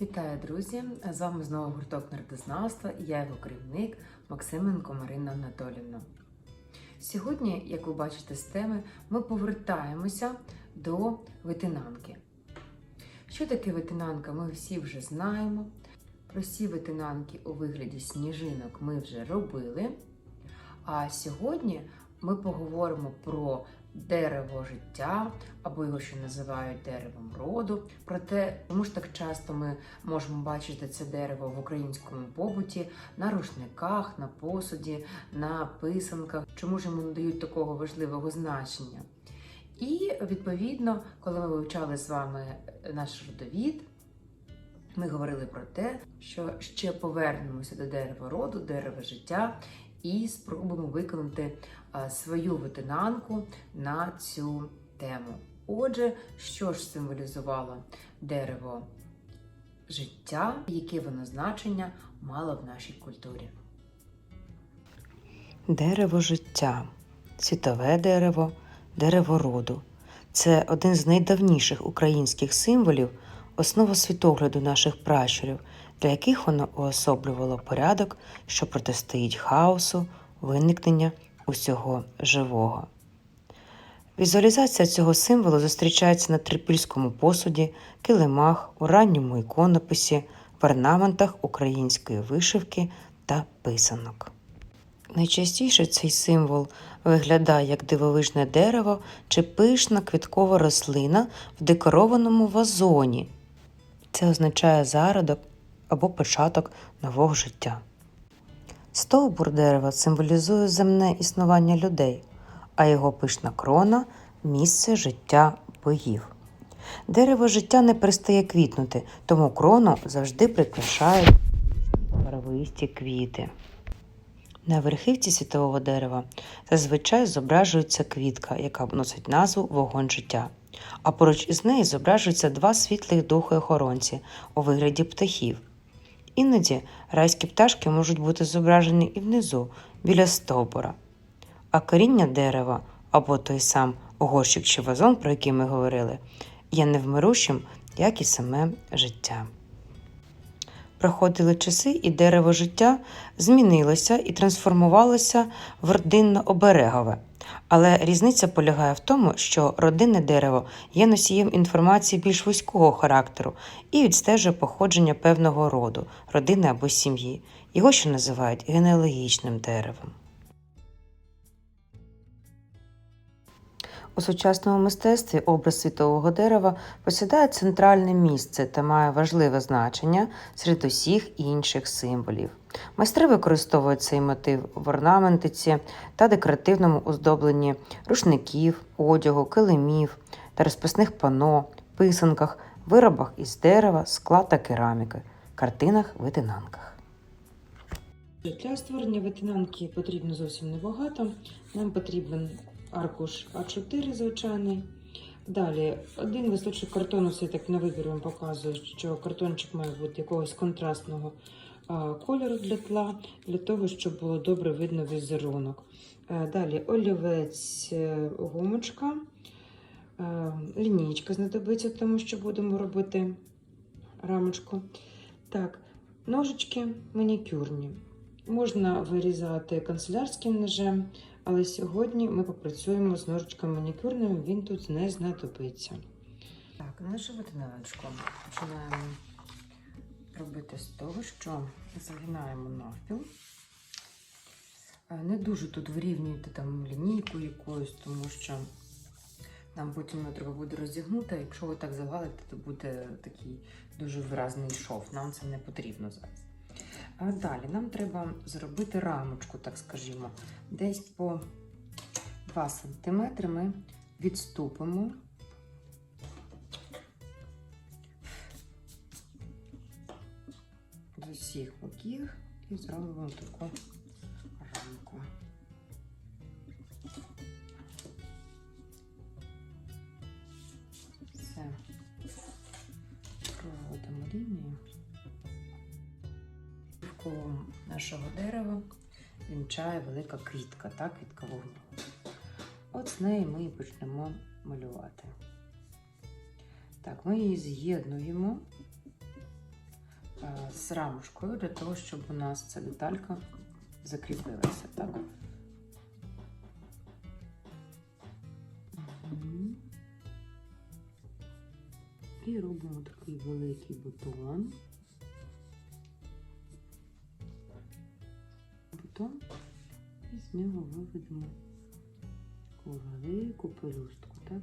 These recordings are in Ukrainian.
Вітаю, друзі! З вами знову гурток народознавства і я його керівник Максименко Марина Анатолівна. Сьогодні, як ви бачите з теми, ми повертаємося до ветенанки. Що таке ветенанка, ми всі вже знаємо. Прості ветенанки у вигляді сніжинок ми вже робили. А сьогодні ми поговоримо про дерево життя, або його ще називають деревом роду. Проте, чому ж так часто ми можемо бачити це дерево в українському побуті на рушниках, на посуді, на писанках, чому ж йому надають такого важливого значення? І відповідно, коли ми вивчали з вами наш родовід, ми говорили про те, що ще повернемося до дерева роду, дерева життя, і спробуємо виконати свою ветенанку на цю тему. Отже, що ж символізувало дерево життя, яке воно значення мало в нашій культурі? Дерево життя, світове дерево, дерево роду. Це один з найдавніших українських символів, основа світогляду наших пращурів, для яких воно уособлювало порядок, що протистоїть хаосу, виникнення усього живого. Візуалізація цього символу зустрічається на трипільському посуді, килимах, у ранньому іконописі, в орнаментах української вишивки та писанок. Найчастіше цей символ виглядає як дивовижне дерево чи пишна квіткова рослина в декорованому вазоні. Це означає зародок або початок нового життя. Стовбур дерева символізує земне існування людей, а його пишна крона місце життя богів. Дерево життя не перестає квітнути, тому крону завжди прикрашають барвисті квіти. На верхівці світового дерева зазвичай зображується квітка, яка носить назву вогонь життя. А поруч із нею зображуються два світлих духи охоронці у вигляді птахів. Іноді райські пташки можуть бути зображені і внизу, біля стовбура. А коріння дерева або той сам горщик чи вазон, про який ми говорили, є невмирущим, як і саме життя. Проходили часи, і дерево життя змінилося і трансформувалося в родинно-оберегове. Але різниця полягає в тому, що родинне дерево є носієм інформації більш вузького характеру і відстежує походження певного роду, родини або сім'ї. Його ще називають генеалогічним деревом. У сучасному мистецтві образ світового дерева посідає центральне місце та має важливе значення серед усіх інших символів. Майстри використовують цей мотив в орнаментиці та декоративному оздобленні рушників, одягу, килимів та розписних пано, писанках, виробах із дерева, скла та кераміки, картинах, витинанках. Для створення ветенанки потрібно зовсім небагато. Нам потрібен аркуш А4 звичайний. Далі один листочок картону, все так на вибір вам показую, що картончик має бути якогось контрастного кольору для тла, для того, щоб було добре видно візерунок. Е, Далі олівець, е, гумочка, е, лінійка знадобиться, тому що будемо робити рамочку. Так, ножички манікюрні. Можна вирізати канцелярським ножем, але сьогодні ми попрацюємо з ножичком манікюрним, він тут не знадобиться. Так, нашу ветенаночку починаємо робити з того, що загинаємо навпіл. Е, Не дуже тут вирівнюйте там лінійку якоюсь, тому що нам потім його треба буде розігнути. Якщо ви так завалите, то буде такий дуже виразний шов. Нам це не потрібно зараз. А Далі нам треба зробити рамочку, так скажімо. Десь по 2 см ми відступимо. Усіх боків і зробимо таку рамку. Все. Проводимо лінію навколо нашого дерева вінчає велика квітка, так, квітка вогню. От з неї ми і почнемо малювати. Так, ми її з'єднуємо з рамочкою для того, щоб у нас ця деталька закріпилася. Так? І робимо такий великий бутон. Бутон. І з нього виведемо велику пелюстку? Так.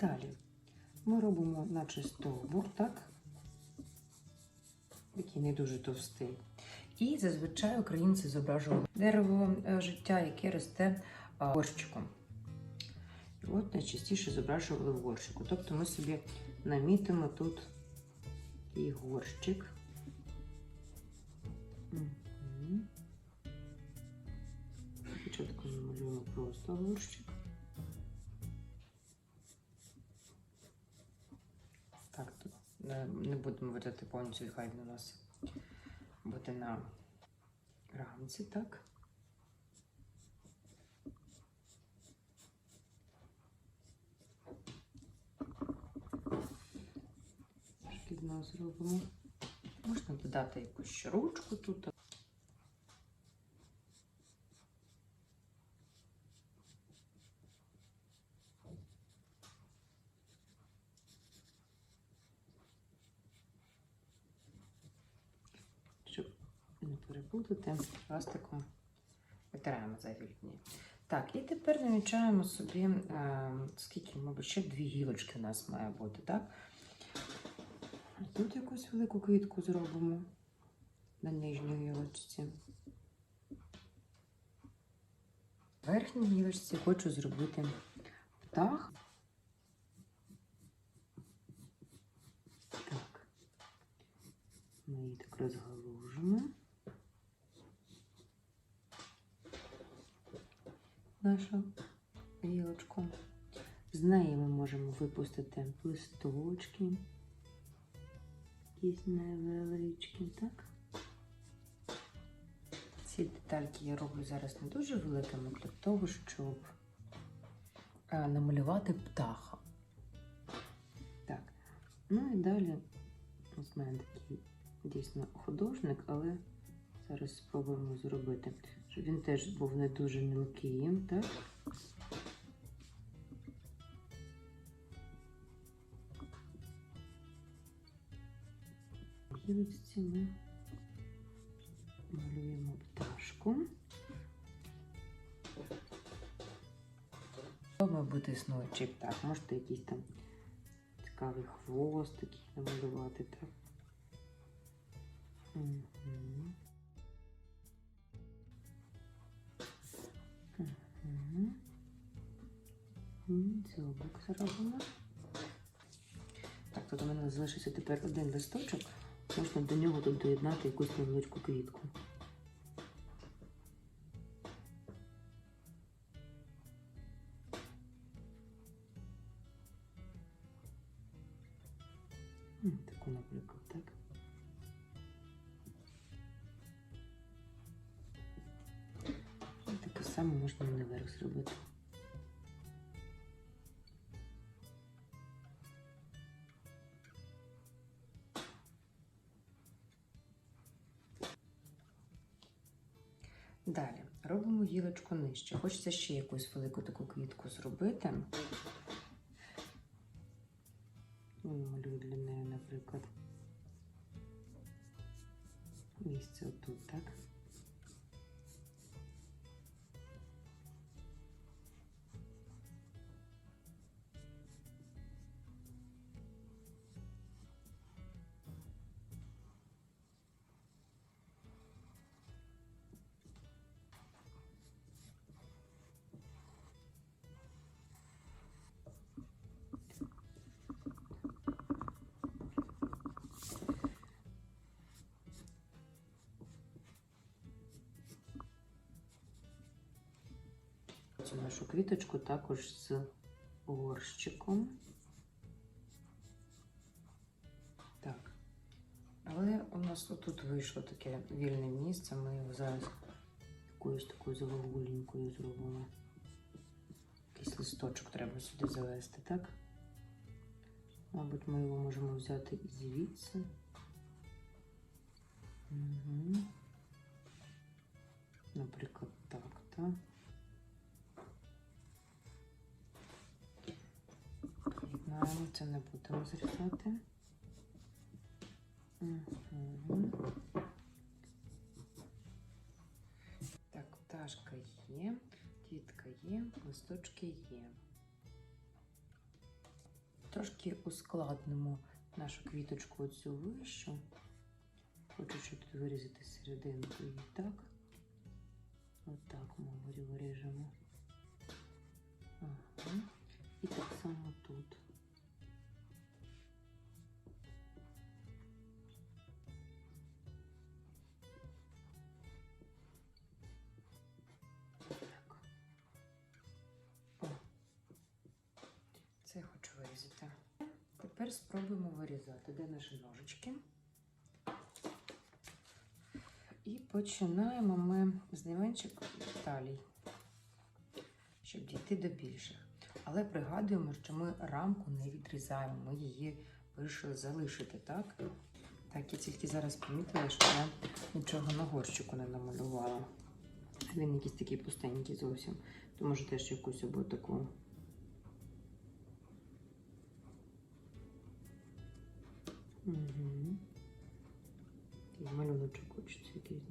Далі ми робимо наче стовбур, так? Який не дуже товстий. І зазвичай українці зображували дерево е, життя, яке росте горщиком. От найчастіше зображували в горщику. Тобто ми собі намітимо тут і горщик. Спочатку намалюємо просто горщик. Не, будемо видати повністю, хай він у нас буде на рамці, так? Знову зробимо. Можна додати якусь ручку тут. Щоб не перепутати пластиком витираємо зайві лінії. Так, і тепер намічаємо собі, е, скільки, мабуть, ще дві гілочки у нас має бути, так? Тут якусь велику квітку зробимо на нижній гілочці. В верхній гілочці хочу зробити птах. Так. Ми її так розгалужимо. Нашу гілочку. З неї ми можемо випустити листочки. Якісь невеличкі, так? Ці детальки я роблю зараз не дуже великими для того, щоб е, намалювати птаха. Так. Ну і далі ось мене такий дійсно художник, але зараз спробуємо зробити, щоб він теж був не дуже мілкий, так? Гілочці ми малюємо пташку. Бути існуючий птах. Можете якийсь там цікавий хвост такий намалювати, так? Угу. Дзьобик зробимо. Так, тут у мене залишився тепер один листочок. Можна до нього тут доєднати якусь невеличку квітку. Таку, наприклад, так. Таке саме можна і наверх зробити. Гілочку нижче. Хочеться ще якусь велику таку квітку зробити. Ну, Малюю для неї, наприклад, місце отут, так? цю нашу квіточку також з горщиком. Так. Але у нас тут вийшло таке вільне місце, ми його зараз якоюсь такою зеловгулінькою зробимо. Якийсь листочок треба сюди завести, так? Мабуть, ми його можемо взяти і звідси. Угу. Наприклад, так, так. Приєднаємо, це не будемо зрізати. Угу. Так, пташка є, тітка є, листочки є. Трошки ускладнимо нашу квіточку оцю вищу. Хочу тут вирізати серединку і так. Отак ми вирі- виріжемо. Ага. І так само тут. Вирізати. Тепер спробуємо вирізати. Де наші ножички? І починаємо ми з найменших талій, щоб дійти до більших. Але пригадуємо, що ми рамку не відрізаємо, ми її вирішили залишити, так? Так, я тільки зараз помітила, що я нічого на горщику не намалювала. Він якийсь такий пустенький зовсім. То може теж якусь або таку. Угу. Такий малюночок хочеться якийсь.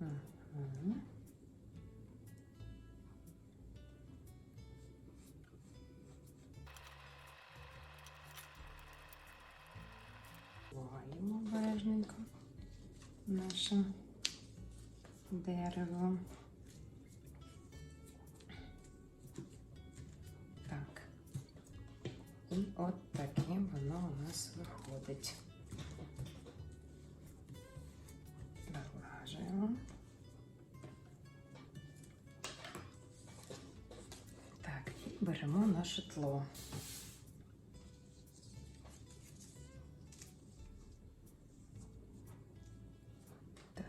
Ага. Лагаємо обережненько наше дерево. Беремо наше тло. Так.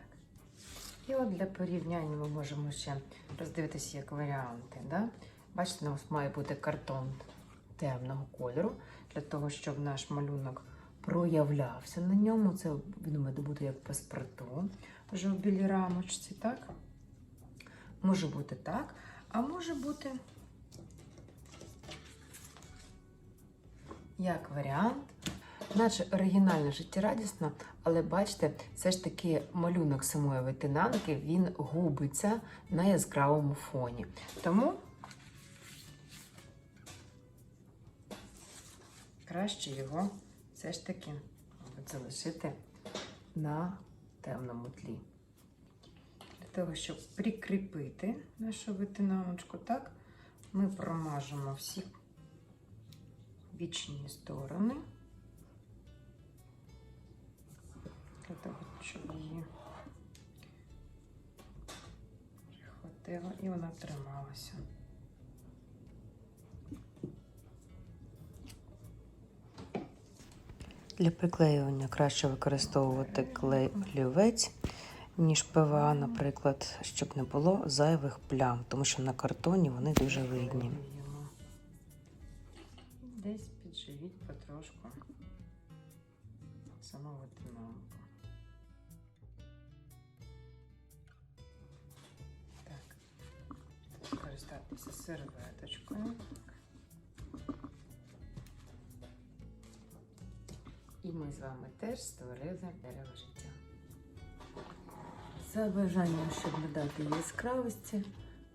І от для порівняння ми можемо ще роздивитися як варіанти. Да? Бачите, у нас має бути картон темного кольору, для того, щоб наш малюнок проявлявся на ньому. Це він має бути як паспорту, вже в білій рамочці, так? Може бути так, а може бути як варіант. Наче оригінально життєрадісно, але бачите, все ж таки малюнок самої ветенанки він губиться на яскравому фоні. Тому краще його все ж таки залишити на темному тлі. Для того, щоб прикріпити нашу ветенаночку, так, ми промажемо всі бічні сторони. Для того, щоб її прихватило і вона трималася. Для приклеювання краще використовувати клей олівець, ніж ПВА, наприклад, щоб не було зайвих плям, тому що на картоні вони дуже видні. Десь підживіть потрошку саму ветенанку. Так, скористатися серветочкою. І ми з вами теж створили дерево життя. За бажанням, щоб надати яскравості,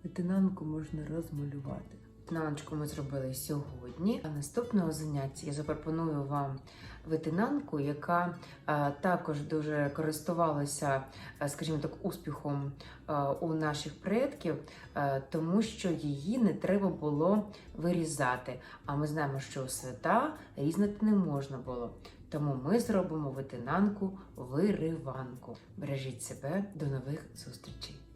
ветенанку можна розмалювати. Ветенаночку ми зробили сьогодні. А наступного заняття я запропоную вам ветенанку, яка е, також дуже користувалася, е, скажімо так, успіхом е, у наших предків, тому що її не треба було вирізати. А ми знаємо, що свята різати не можна було. Тому ми зробимо ветенанку вириванку. Бережіть себе, до нових зустрічей!